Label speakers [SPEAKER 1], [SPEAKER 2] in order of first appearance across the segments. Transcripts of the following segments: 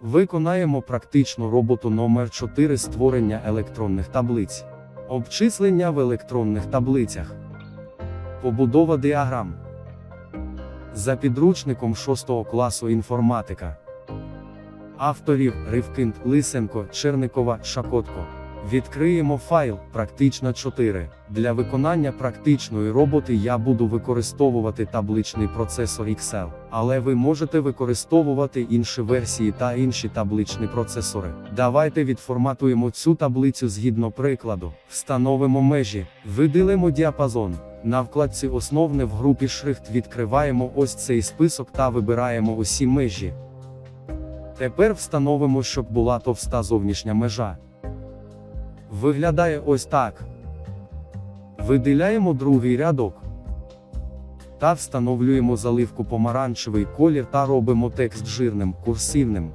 [SPEAKER 1] Виконаємо практичну роботу номер 4 створення електронних таблиць. Обчислення в електронних таблицях. Побудова діаграм. За підручником 6 класу інформатика. Авторів Ривкинд, Лисенко, Черникова, Шакотко. Відкриємо файл Практична 4. Для виконання практичної роботи я буду використовувати табличний процесор Excel, але ви можете використовувати інші версії та інші табличні процесори. Давайте відформатуємо цю таблицю згідно прикладу, встановимо межі, виділимо діапазон. На вкладці Основне в групі Шрифт відкриваємо ось цей список та вибираємо усі межі. Тепер встановимо, щоб була товста зовнішня межа. Виглядає ось так. Виділяємо другий рядок. Та встановлюємо заливку помаранчевий колір та робимо текст жирним, курсивним.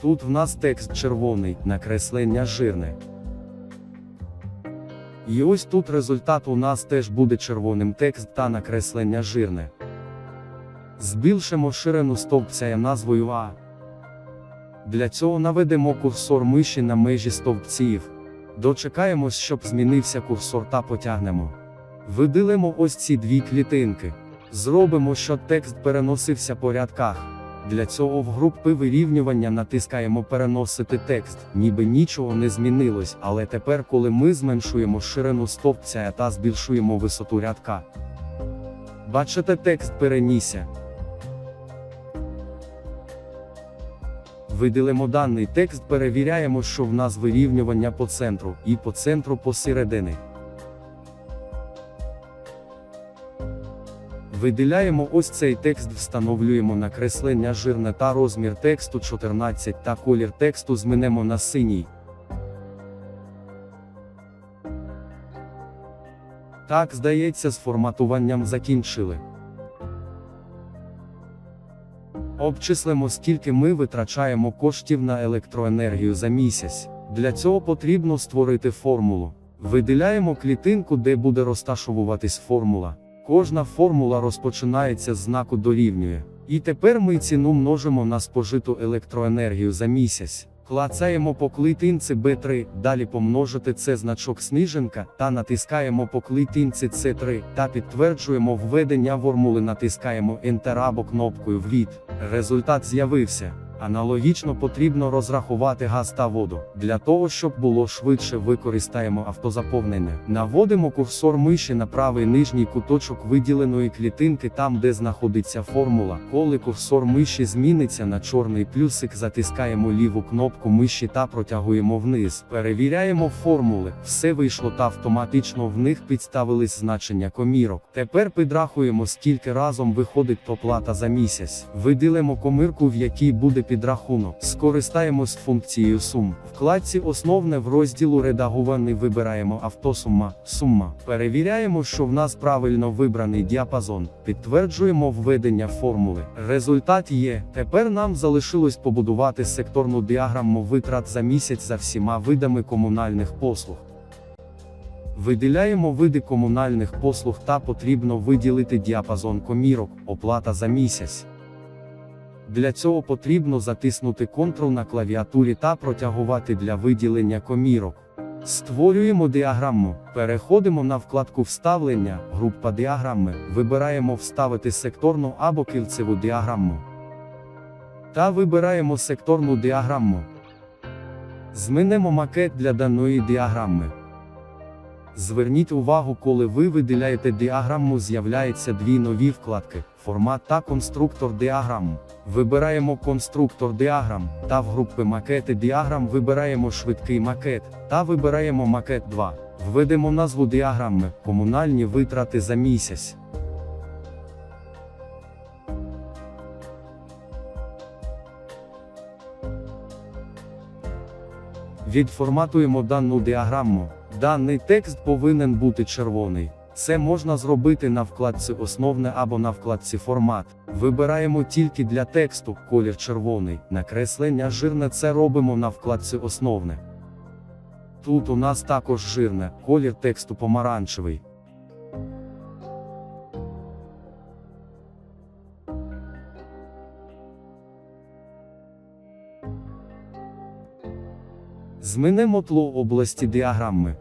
[SPEAKER 1] Тут в нас текст червоний, накреслення жирне. І ось тут результат у нас теж буде червоним текст та накреслення жирне. Збільшимо ширину стовпця назвою А. Для цього наведемо курсор миші на межі стовпців. Дочекаємось, щоб змінився курсор та потягнемо. Виділимо ось ці дві клітинки. Зробимо, щоб текст переносився по рядках. Для цього в групи вирівнювання натискаємо переносити текст, ніби нічого не змінилось, але тепер, коли ми зменшуємо ширину стовпця та збільшуємо висоту рядка. Бачите, текст перенісся. Виділимо даний текст, перевіряємо, що в нас вирівнювання по центру, і по центру посередини. Виділяємо ось цей текст, встановлюємо накреслення жирне та розмір тексту 14 та колір тексту змінемо на синій. Так, здається, з форматуванням закінчили. Обчислимо, скільки ми витрачаємо коштів на електроенергію за місяць. Для цього потрібно створити формулу. Виділяємо клітинку, де буде розташовуватись формула. Кожна формула розпочинається з знаку дорівнює. І тепер ми ціну множимо на спожиту електроенергію за місяць. Клацаємо по клітинці B3, далі помножити це значок сніженка та натискаємо по клітинці C3 та підтверджуємо введення формули, натискаємо Enter або кнопкою ввід. Результат з'явився. Аналогічно потрібно розрахувати газ та воду. Для того, щоб було швидше, використаємо автозаповнення. Наводимо курсор миші на правий нижній куточок виділеної клітинки там, де знаходиться формула. Коли курсор миші зміниться на чорний плюсик, затискаємо ліву кнопку миші та протягуємо вниз. Перевіряємо формули. Все вийшло та автоматично в них підставились значення комірок. Тепер підрахуємо, скільки разом виходить оплата за місяць. Виділимо комірку, в якій буде підрахунок. Скористаємось функцією сум. Вкладці Основне в розділу Редагований вибираємо автосума, сума. Перевіряємо, що в нас правильно вибраний діапазон. Підтверджуємо введення формули. Результат є. Тепер нам залишилось побудувати секторну діаграму витрат за місяць за всіма видами комунальних послуг. Виділяємо види комунальних послуг та потрібно виділити діапазон комірок, оплата за місяць. Для цього потрібно затиснути Ctrl на клавіатурі та протягувати для виділення комірок. Створюємо діаграму, переходимо на вкладку Вставлення, група діаграми, вибираємо Вставити секторну або кільцеву діаграму. Та вибираємо секторну діаграму. Змінимо макет для даної діаграми. Зверніть увагу, коли ви виділяєте діаграму, з'являються дві нові вкладки формат та конструктор діаграм. Вибираємо конструктор діаграм, та в групи макети діаграм вибираємо швидкий макет, та вибираємо макет 2. Введемо назву діаграми комунальні витрати за місяць. Відформатуємо дану діаграму. Даний текст повинен бути червоний. Це можна зробити на вкладці Основне або на вкладці Формат. Вибираємо тільки для тексту колір червоний, накреслення жирне це робимо на вкладці Основне. Тут у нас також жирне, колір тексту помаранчевий. Змінимо тло області діаграми.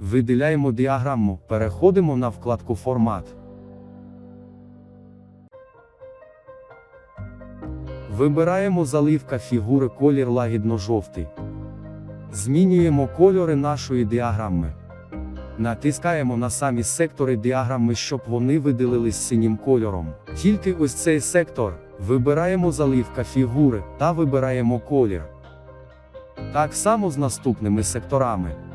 [SPEAKER 1] Виділяємо діаграму, переходимо на вкладку Формат. Вибираємо заливка фігури колір лагідно-жовтий. Змінюємо кольори нашої діаграми. Натискаємо на самі сектори діаграми, щоб вони виділились синім кольором. Тільки ось цей сектор. Вибираємо заливка фігури та вибираємо колір. Так само з наступними секторами.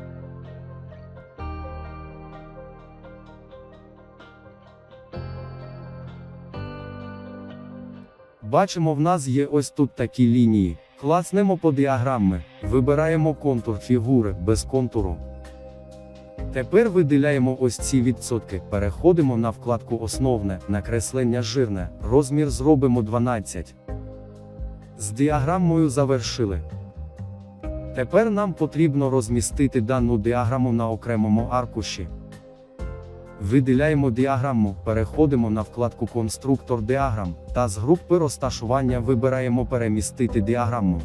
[SPEAKER 1] Бачимо, в нас є ось тут такі лінії. Класнемо по діаграми, вибираємо контур фігури без контуру. Тепер виділяємо ось ці відсотки, переходимо на вкладку Основне, накреслення жирне, розмір зробимо 12. З діаграмою завершили. Тепер нам потрібно розмістити дану діаграму на окремому аркуші. Виділяємо діаграму, переходимо на вкладку Конструктор діаграм та з групи розташування вибираємо Перемістити діаграму.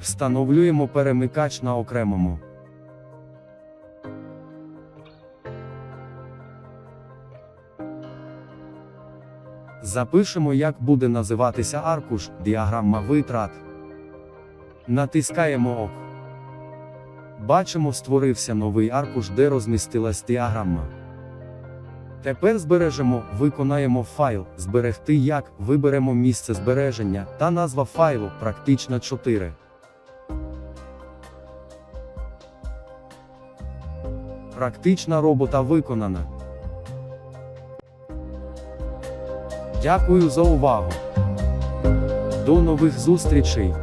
[SPEAKER 1] Встановлюємо перемикач на окремому. Запишемо, як буде називатися аркуш, діаграма витрат. Натискаємо ОК. Бачимо, створився новий аркуш, де розмістилась діаграма. Тепер збережемо, виконаємо файл, зберегти як, виберемо місце збереження та назва файлу практично 4. Практична робота виконана. Дякую за увагу. До нових зустрічей!